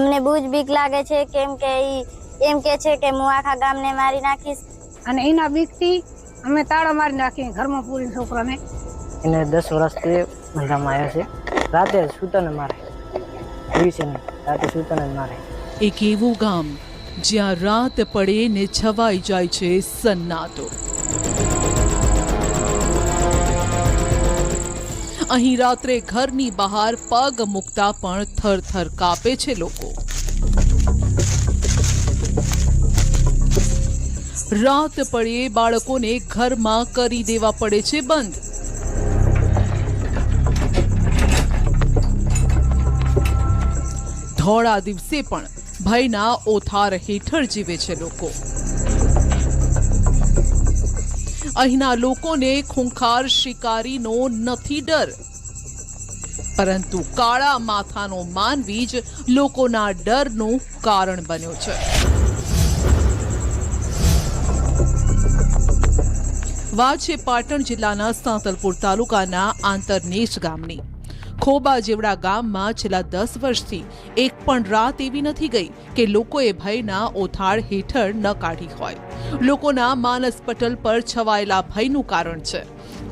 અમને બહુ જ બીક લાગે છે કેમ કે ઈ એમ કે છે કે હું આખા ગામને મારી નાખીશ. અને એના બીકથી અમે તાળા મારી નાખીએ ઘરમાં પૂરી છોકરાને. એને દસ વર્ષથી ધંધામાં આવ્યો છે. રાતે સૂતને મારે. દિવસે રાતે સૂતને મારે. એક એવું ગામ જ્યાં રાત પડે ને છવાઈ જાય છે સન્નાટો. અહીં રાત્રે ઘરની બહાર પગ મૂકતા પણ થરથર કાપે છે લોકો. રાત પડે, બાળકોને ઘરમાં કરી દેવા પડે છે બંધ. ધોળા દિવસે પણ ભયના ઓથાર હેઠળ જીવે છે લોકો. અહીંના લોકોને ખૂંખાર શિકારીનો નથી ડર. પરંતુ કાળા માથાનો માનવી જ લોકોના ડરનું કારણ બન્યો છે. વાત છે પાટણ જિલ્લાના સાંતલપુર તાલુકાના આંતરનેશ ગામની. ખોબા જેવડા ગામમાં છેલ્લા દસ વર્ષથી એક પણ રાત એવી નથી ગઈ કે લોકોએ ભયના ઓથાળ હેઠળ ન કાઢી હોય. લોકોના માનસ પટલ પર છવાયેલા ભયનું કારણ છે.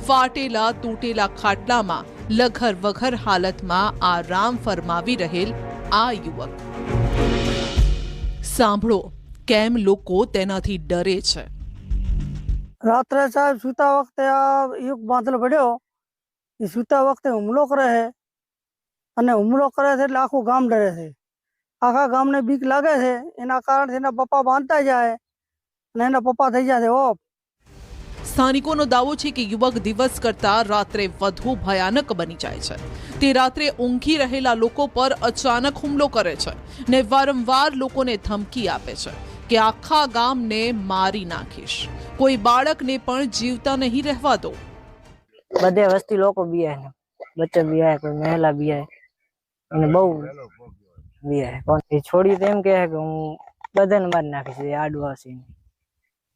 ફાટેલા, તૂટેલા ખાટલામાં લઘર વઘર હાલતમાં આરામ ફરમાવી રહેલ આ યુવક. સાંભળો, કેમ લોકો તેનાથી ડરે છે? રાત્રે સાહેબ સૂતા વખતે આ યુગ બાંધલ પડ્યો. એ સૂતા વખતે હુમલો કરે છે. અને હુમલો કરે છે એટલે આખું ગામ ડરે છે. આખા ગામને બીક લાગે છે. એના કારણથી એના પપ્પા બાંધતા જાય. અને એના પપ્પા થઈ જાય છે ઓફ સ્થાનિકોનો દાવો છે કે યુવક દિવસ કરતા રાત્રે વધુ ભયાનક બની જાય છે. તે રાત્રે ઊંઘી રહેલા લોકો પર અચાનક હુમલો કરે છે ને વારંવાર લોકોને ધમકી આપે છે કે આખા ગામને મારી નાખીશ. કોઈ બાળકને પણ જીવતા નહીં રહેવા દો. બધે વસ્તી લોકો બિયાય ને બચ્ચા બિયાય કોઈ મહિલા બિયાય અને બહુ પણ છોડી તો એમ કહે કે હું બધાને મારી નાખીશ એ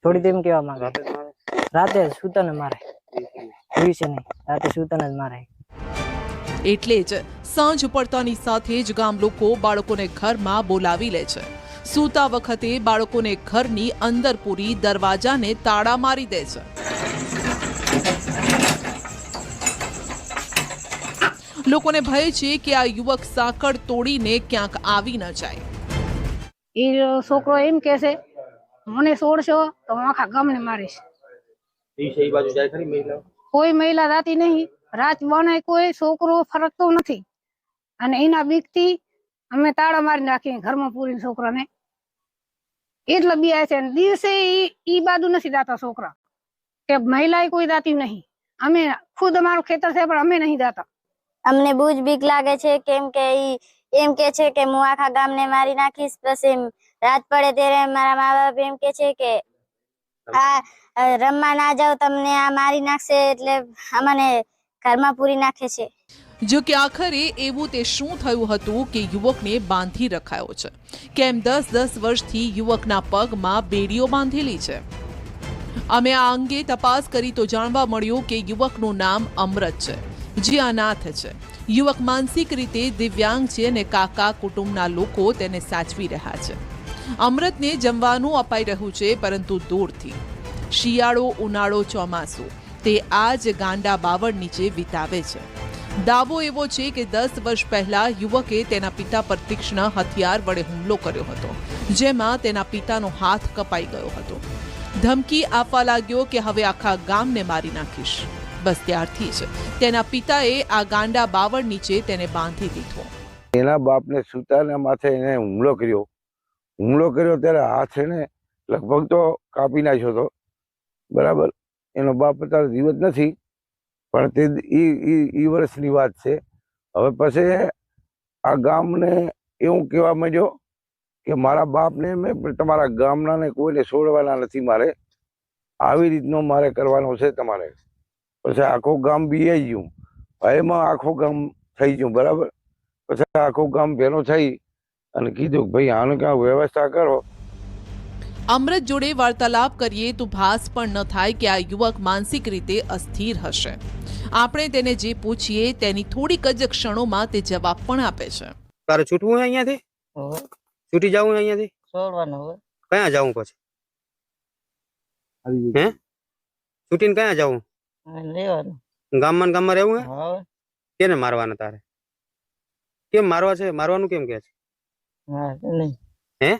આડવા તેમ કેવા માંગે. રાતે સૂતન મારે. દિવસે નહીં. રાતે સૂતન જ મારે. એટલે જ સાંજ પડતાની સાથે જ ગામ લોકો બાળકોને ઘરમાં બોલાવી લે છે. સૂતા વખતે બાળકોને ઘરની અંદર પૂરી દરવાજાને તાળા મારી દે છે. લોકોને ભય છે કે આ યુવક સાંકળ તોડીને ક્યાંક આવી ન જાય. એ છોકરો એમ કે છે મને છોડશો તો હું આખા ગામને મારીશ. બાજુ કોઈ મહિલા રાતી નહીં રાત બનાય કોઈ છોકરો ફરકતો નથી. અને એના બીકથી અમે તાળા મારી નાખીએ ઘરમાં પૂરી છોકરાને. એટલે બિયા છે દિવસે ઈ ઈ બાજુ નથી દાતા છોકરા. કે મહિલા કોઈ દાતી નહીં. અમે ખુદ અમારું ખેતર છે પણ અમે નહીં દાતા. અમને બહુ જ બીક લાગે છે કેમ કે ઈ એમ કે છે કે હું આખા ગામને મારી નાખીશ પછી રાત પડે ત્યારે મારા મા બાપ એમ કે છે કે, આ રમવા ના જાઓ, તમને આ મારી નાખશે એટલે અમને ઘરમાં પૂરી નાખે છે. જો કે આખરે એવું તે શું થયું હતું કે યુવકને બાંધી રખાયો છે? કેમ દસ દસ વર્ષથી યુવકના પગમાં બેડીઓ બાંધેલી છે? અમે આ અંગે તપાસ કરી તો જાણવા મળ્યું કે યુવકનું નામ અમૃત છે, જે અનાથ છે. યુવક માનસિક રીતે દિવ્યાંગ છે અને કાકા કુટુંબના લોકો તેને સાચવી રહ્યા છે. અમૃતને જમવાનું અપાઈ રહ્યું છે, પરંતુ દૂરથી. શિયાળો, ઉનાળો ચોમાસું, તે આ ગાંડા બાવળ નીચે વિતાવે છે. દાવો એવો છે કે દસ વર્ષ પહેલા યુવકે તેના પિતા પર તીક્ષ્ણ હથિયાર વડે હુમલો કર્યો હતો, જેમાં તેના પિતાનો હાથ કપાઈ ગયો હતો. ધમકી આપવા લાગ્યો કે હવે આખા ગામને મારી નાખીશ. બસ ત્યારથી જ તેના પિતાએ આ ગાંડા બાવળ નીચે તેને બાંધી દીધો. એના બાપને સુતાના માથે એને હુમલો કર્યો. હુમલો કર્યો ત્યારે હાથ એને લગભગ તો કાપી નાખ્યો હતો બરાબર? એનો બાપ અત્યારે જીવત નથી, પણ તે ઈ વર્ષની વાત છે. હવે પછી આ ગામને એવું કહેવા માંડ્યો કે મારા બાપને મેં પણ તમારા ગામનાને કોઈને છોડવાના નથી મારે. આવી રીતનો મારે કરવાનો છે તમારે. પછી આખું ગામ બીઆઈ ગયું. એમાં આખું ગામ થઈ ગયું, બરાબર? પછી આખું ગામ ભેનો થઈ અને કીધું ભાઈ આને કાંઈ વ્યવસ્થા કરો. અમૃત જોડે વાર્તાલાપ કરીએ તો ભાસ પણ ન થાય કે આ યુવક માનસિક રીતે અસ્થિર હશે. આપણે તેને જે પૂછીએ તેની થોડીક જ ક્ષણોમાં તે જવાબ પણ આપે છે. તારે છૂટવું છે અહીંયાથી? છૂટી જવું અહીંયાથી? છોડવાનું હવે ક્યાં જવું પછી? હે? છૂટીને ક્યાં જવું? લેવાનું. ગામમાં ગામમાં રહેવું હે. કેને મારવાના તારે? કેમ મારવા છે? મારવાનું કેમ કે છે? હા નહીં. હે?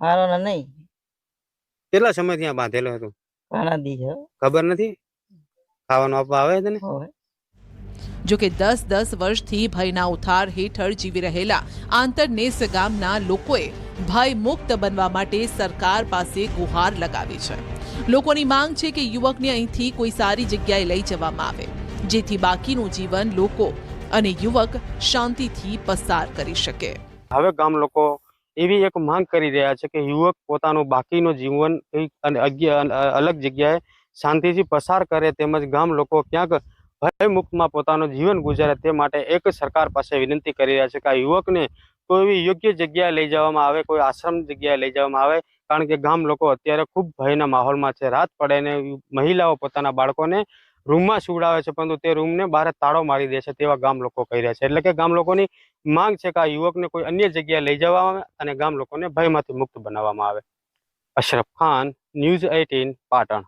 મારવાના નહીં. કેટલા સમય ત્યાં બાંધેલો હતો? ઘણા દી છે ખબર નથી? ખાવાનું આપવા આવે તને? જો કે દસ દસ વર્ષથી ભયના ઉથાર હેઠળ જીવી રહેલા આંતરનેસ ગામના લોકોએ ભય મુક્ત બનવા માટે સરકાર પાસે ગુહાર લગાવી છે. લોકોની માંગ છે કે યુવકને અહીંથી કોઈ સારી જગ્યાએ લઈ જવામાં આવે જેથી બાકીનું જીવન લોકો અને યુવક શાંતિથી પસાર કરી શકે. હવે ગામ લોકો એવી એક માંગ કરી રહ્યા છે કે યુવક પોતાનું બાકીનું જીવન અલગ જગ્યાએ શાંતિથી પસાર કરે તેમજ ગામ લોકો ક્યાંક ભયમુખમાં પોતાનું જીવન ગુજારે તે માટે એક સરકાર પાસે વિનંતી કરી રહ્યા છે કે આ યુવકને કોઈ એવી યોગ્ય જગ્યાએ લઈ જવામાં આવે, કોઈ આશ્રમ જગ્યાએ લઈ જવામાં આવે, કારણ કે ગામ લોકો અત્યારે ખૂબ ભયના માહોલમાં છે. રાત પડે ને મહિલાઓ પોતાના બાળકોને રૂમમાં સુવડાવે છે, પરંતુ તે રૂમને બહાર તાળો મારી દે છે તેવા ગામ લોકો કહી રહ્યા છે. એટલે કે ગામ લોકોની માંગ છે કે આ યુવકને કોઈ અન્ય જગ્યાએ લઈ જવામાં આવે અને ગામ લોકોને ભયમાંથી મુક્ત બનાવવામાં આવે. Ashraf Khan, news eighteen Patan.